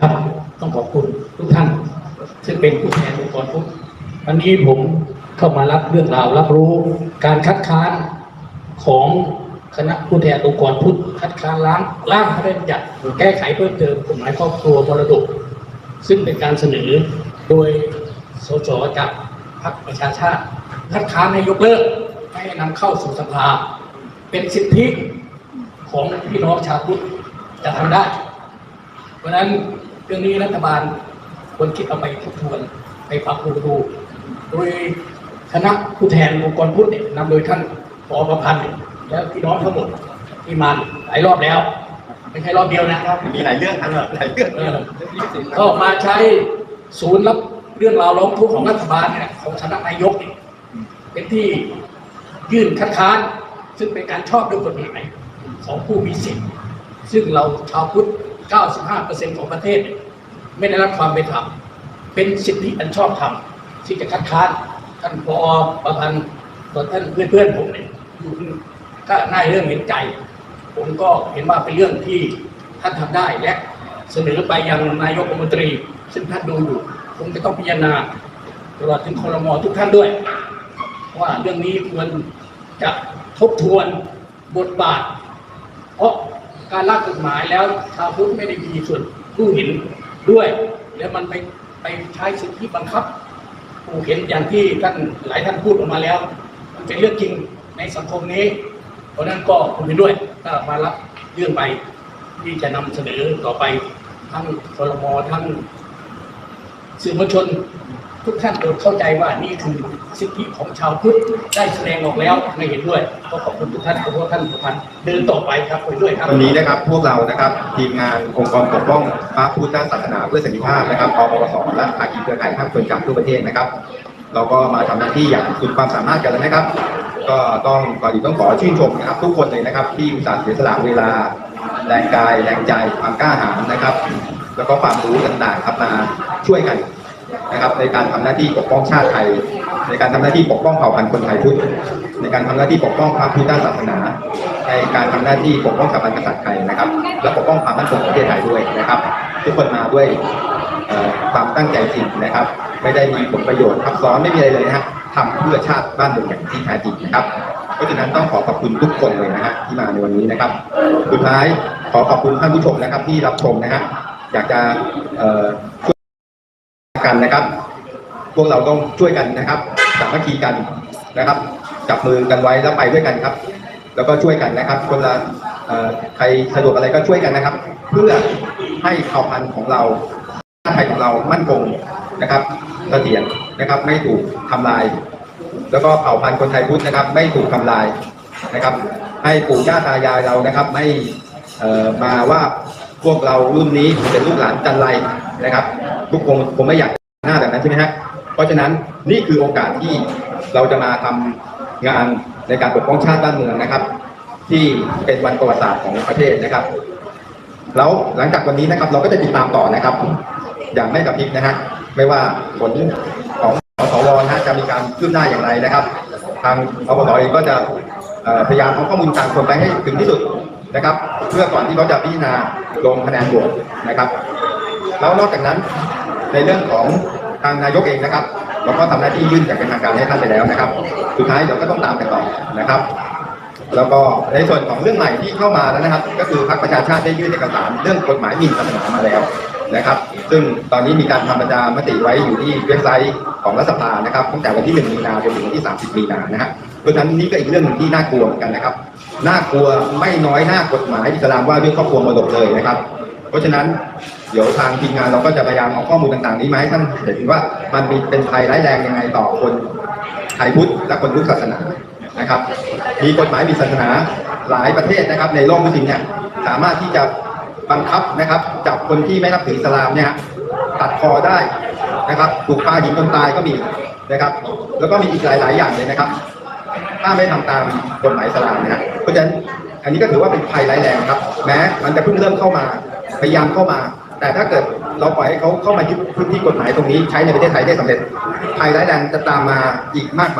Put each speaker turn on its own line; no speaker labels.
ครับต้องขอบคุณทุกท่าน ซึ่งเป็นผู้แทนองค์กรพุทธวันนี้ผมเข้ามารับเรื่องราวรับรู้การคัดค้านของคณะผู้แทนองค์กรพุทธคัดค้านล้างร่างพระราชบัญญัติแก้ไขเพิ่มเติมกฎหมายครอบครัวมรดก ซึ่งเป็นการเสนอโดยสสจากพรรคประชาชาติ คัดค้านให้ยกเลิกให้นำเข้าสู่สภา เป็นสิทธิของพี่น้องชาวพุทธจะทำได้ เพราะฉะนั้น รื่องนี้รัฐบาลควรคิดเอาไปทบทวนไปปรับปรุงดูโดยคณะผู้แทนองค์กรพุทธเนี่ยนำโดยท่านปอประพันธ์และพี่น้องทั้งหมดที่มาหลายรอบแล้ว ไม่ใช่รอบเดียวนะครับ
มีหลายเรื่องครับหลายเรื่อง
เออก็มาใช้ศูนย์รับเรื่องราวร้องทุกข์ของรัฐบาลเนี่ยของสำนักนายกเนี่ยเป็นที่ยื่นคัดค้าน ซึ่งเป็นการชอบด้วยกฎหมายของผู้มีสิทธิ์ซึ่งเราชาวพุทธ 95%ของประเทศ ไม่ได้รับความเป็นธรรมเป็นสิทธิอันชอบธรรมที่จะคัดค้านท่านพอประพันธ์ต่อท่านเพื่อนๆผมเนี่ยก็น่าเรื่องเห็นใจ ผมก็เห็นว่าเป็นเรื่องที่ท่านทำได้และเสนอไปยังนายกรัฐมนตรี ซึ่งท่านดูอยู่คงจะต้องพิจารณาตลอดถึงคอรมอทุกท่านด้วย ว่าเรื่องนี้ควรจะทบทวนบทบาท เพราะ การร่างกฎหมายแล้วชาวพุทธไม่ได้มีส่วนรู้เห็นด้วย แล้วมันไปไปใช้สิทธิบังคับผู้เห็นอย่างที่ท่านหลายท่านพูดออกมาแล้ว มันเป็นเรื่องจริงในสังคมนี้ เพราะนั้นก็ผมเห็นด้วยก็มารับเรื่องไปที่จะนำเสนอต่อไปทั้งครมทั้งสื่อมวลชน ทุกท่านโปรดเข้าใจว่านี่คือสิทธิของชาวพุทธได้แสดงออกแล้วไม่เห็นด้วยก็ขอบคุณทุกท่านขอบคุณท่านประพันเดินต่อไปครับไปด้วยครับ
วันนี้นะครับพวกเรานะครับทีมงานองค์กรปกป้องพระพุทธศาสนาเพื่อสันติภาพนะครับอปปสและภาคีเครือข่ายภาคส่วนจากทั่วประเทศนะครับ เราก็มาทำหน้าที่อย่างสุดความสามารถกันแล้วนะครับ ก็ต้องก่อนอื่นต้องขอชื่นชมนะครับ ทุกคนเลยนะครับที่อุตส่าห์เสียสละเวลาแรงกายแรงใจความกล้าหาญนะครับ แล้วก็ความรู้ต่างๆครับมาช่วยกัน นะครับในการทำหน้าที่ปกป้องชาติไทย ในการทำหน้าที่ปกป้องเผ่าพันธุ์คนไทยพุทธในการทำหน้าที่ปกป้องพระพุทธศาสนา ในการทำหน้าที่ปกป้องสถาบันกษัตริย์ไทยนะครับ และปกป้องความมั่นคงของประเทศไทยด้วยนะครับ ทุกคนมาด้วยความตั้งใจจริงนะครับ ไม่ได้มีผลประโยชน์ทับซ้อนไม่มีอะไรเลยนะครับทำเพื่อชาติบ้านเมืองอย่างที่แท้จริงนะครับเพราะฉะนั้นต้องขอขอบคุณทุกคนเลยนะฮะที่มาในวันนี้นะครับ สุดท้ายขอขอบคุณท่านผู้ชมนะครับที่รับชมนะฮะอยากจะช่วย กันนะครับ พวกเราต้องช่วยกันนะครับสามัคคีกันนะครับ จับมือกันไว้แล้วไปด้วยกันครับ แล้วก็ช่วยกันนะครับ คนละใครสะดวกอะไรก็ช่วยกันนะครับ เพื่อให้เผ่าพันธุ์ของเราชาติไทยของเรามั่นคงนะครับเสถียรนะครับ ไม่ถูกทำลาย แล้วก็เผ่าพันธุ์คนไทยพุทธนะครับ ไม่ถูกทำลายนะครับ ให้ปู่ย่าตายายเรานะครับ ไม่เอ่อมาว่าพวกเรารุ่นนี้เป็นลูกหลานจันไรนะครับ ทุกคนคงไม่อยาก หน้าแบบนั้นใช่ไหมฮะ เพราะฉะนั้นนี่คือโอกาสที่เราจะมาทำงานในการปกป้องชาติบ้านเมืองนะครับ ที่เป็นวันประวัติศาสตร์ของประเทศนะครับ แล้วหลังจากวันนี้นะครับ เราก็จะติดตามต่อนะครับ อย่างไม่กระพริบนะฮะไม่ว่าผลของสวนะฮะจะมีการคืบหน้าอย่างไรนะครับ ทางอปสเองก็จะพยายามเอาข้อมูลต่างคนไปให้ถึงที่สุดนะครับ เพื่อก่อนที่เขาจะพิจารณาลงคะแนนโหวตนะครับ แล้วนอกจากนั้น ในเรื่องของทางนายกเองนะครับเราก็ทำหน้าที่ยื่นจากเป็นทางการให้ท่านไปแล้วนะครับ สุดท้ายเดี๋ยวก็ต้องตามกันต่อนะครับ แล้วก็ในส่วนของเรื่องใหม่ที่เข้ามาแล้วนะครับ ก็คือพรรคประชาชาติได้ยื่นเอกสารเรื่องกฎหมายหมิ่นศาสนามาแล้วนะครับ ซึ่งตอนนี้มีการทำประชามติไว้อยู่ที่เว็บไซต์ของรัฐสภานะครับตั้งแต่วันที่ 1 มีนาจนถึงวันที่ 30 มีนานะฮะเพราะฉะนั้นนี่ก็อีกเรื่องหนึ่งที่น่ากลัวเหมือนกันนะครับ น่ากลัวไม่น้อยหน้ากฎหมายอิสลามว่าด้วยครอบครัวมรดกเลยนะครับ เพราะฉะนั้นเดี๋ยวทางทีมงานเราก็จะพยายามเอาข้อมูลต่างๆ นี้มาให้ท่านเห็นว่ามันมีเป็นภัยร้ายแรงยังไงต่อคนไทยพุทธและคนทุกศาสนานะครับ มีกฎหมายมีศาสนาหลายประเทศนะครับ ในโลกมุสลิมเนี่ยสามารถที่จะบังคับนะครับจับคนที่ไม่นับถืออิสลามเนี่ยตัดคอได้นะครับถูกปาหินจนตายก็มีนะครับ แล้วก็มีอีกหลายๆ อย่างเลยนะครับ ถ้าไม่ทำตามกฎหมายอิสลามนะเพราะฉะนั้น อันนี้ก็ถือว่าเป็นภัยร้ายแรงครับ แม้มันจะเพิ่งเริ่มเข้ามาพยายามเข้ามา แต่ถ้าเกิดเราปล่อยให้เขาเข้ามายึดพื้นที่กฎหมายตรงนี้ใช้ในประเทศไทยได้สำเร็จภัยร้ายแรงจะตามมาอีกมากมาย